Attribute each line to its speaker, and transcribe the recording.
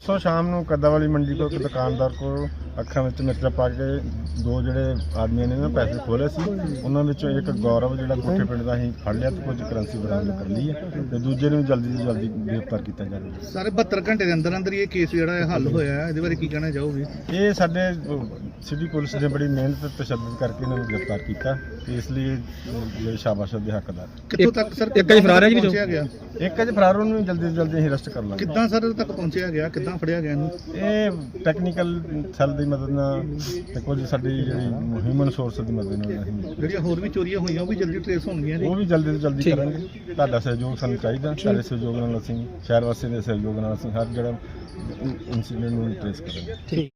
Speaker 1: ਸੋ ਸ਼ਾਮ ਨੂੰ ਕੱਦਾਵਾਲੀ ਮੰਡੀ ਕੋਲ ਇੱਕ ਦੁਕਾਨਦਾਰ ਕੋਲ ਅੱਖਾਂ ਵਿੱਚ ਮਿਰਚਾਂ ਪਾ ਕੇ ਦੋ ਜਿਹੜੇ ਆਦਮੀਆਂ ਨੇ ਨਾ ਪੈਸੇ ਖੋਲੇ ਸੀ ਉਹਨਾਂ ਵਿੱਚੋਂ ਇੱਕ ਗੌਰਵ ਜਿਹੜਾ ਕੋਠੇ ਪਿੰਡ ਦਾ ਅਸੀਂ ਫੜ ਲਿਆ ਤੇ ਕੁਝ ਕਰੰਸੀ ਬਰਾਮਦ ਕਰ ਲਈ ਹੈ ਤੇ ਦੂਜੇ ਨੂੰ ਜਲਦੀ ਤੋਂ ਜਲਦੀ ਗ੍ਰਿਫਤਾਰ ਕੀਤਾ ਜਾਵੇਗਾ
Speaker 2: ਸਾਰੇ 72 ਘੰਟੇ ਦੇ ਅੰਦਰ ਅੰਦਰ ਹੀ ਇਹ ਕੇਸ ਜਿਹੜਾ ਹੈ ਹੱਲ ਹੋਇਆ ਹੈ ਇਹਦੇ ਬਾਰੇ ਕੀ ਕਹਿਣਾ ਚਾਹੋਗੇ?
Speaker 1: ਇਹ ਸਾਡੇ ਸਿਟੀ ਪੁਲਿਸ ਨੇ ਬੜੀ ਮਿਹਨਤ ਤੇ ਤਸ਼ੱਦਦ ਕਰਕੇ ਇਹਨਾਂ ਨੂੰ ਗ੍ਰਿਫਤਾਰ ਕੀਤਾ ਤੇ ਇਸ ਲਈ ਇਹ ਜਿਹੜੇ ਸ਼ਾਬਾਸ਼ ਦੇ ਹੱਕਦਾਰ।
Speaker 2: ਕਿੱਥੋਂ ਤੱਕ ਸਰ?
Speaker 3: ਇੱਕ ਹੀ ਫਰਾਰ ਹੈ ਜੀ ਵਿੱਚੋਂ?
Speaker 1: ਇੱਕ ਅਜ ਫਰਾਰ ਉਹਨੂੰ ਜਲਦੀ ਤੋਂ ਜਲਦੀ ਅਸੀਂ ਅਰੈਸਟ ਕਰ ਲਾਂਗੇ।
Speaker 2: ਕਿੱਦਾਂ ਸਰ ਤੱਕ ਪਹੁੰਚਿਆ ਗਿਆ? ਕਿੱਦਾਂ ਫੜਿਆ ਗਿਆ ਇਹਨੂੰ?
Speaker 1: ਇਹ ਟੈਕਨੀਕਲ ਸੈੱਲ ਦੀ ਮਦਦ ਨਾਲ ਤੇ ਕੁਝ ਸਾਡੀ ਜਿਹੜੀ ਹਿਊਮਨ ਸੋਰਸ ਦੀ ਮਦਦ ਨਾਲ ਅਸੀਂ
Speaker 2: ਜਿਹੜੀਆਂ ਹੋਰ ਵੀ ਚੋਰੀਆਂ ਹੋਈਆਂ ਉਹ ਵੀ ਜਲਦੀ ਟ੍ਰੇਸ ਹੋਣਗੀਆਂ ਜੀ
Speaker 1: ਉਹ ਵੀ ਜਲਦੀ ਤੋਂ ਜਲਦੀ ਕਰਾਂਗੇ। ਤੁਹਾਡਾ ਸਹਿਯੋਗ ਸਾਨੂੰ ਚਾਹੀਦਾ। ਤੁਹਾਡੇ ਸਹਿਯੋਗ ਨਾਲ ਅਸੀਂ ਸ਼ਹਿਰ ਵਾਸੀਆਂ ਦੇ ਸਹਿਯੋਗ ਨਾਲ ਅਸੀਂ ਹਰ ਜਿਹੜਾ ਇਨਸੀਡੈਂਟ ਨੂੰ ਟ੍ਰੇਸ ਕਰਾਂਗੇ।
Speaker 3: ਠੀਕ।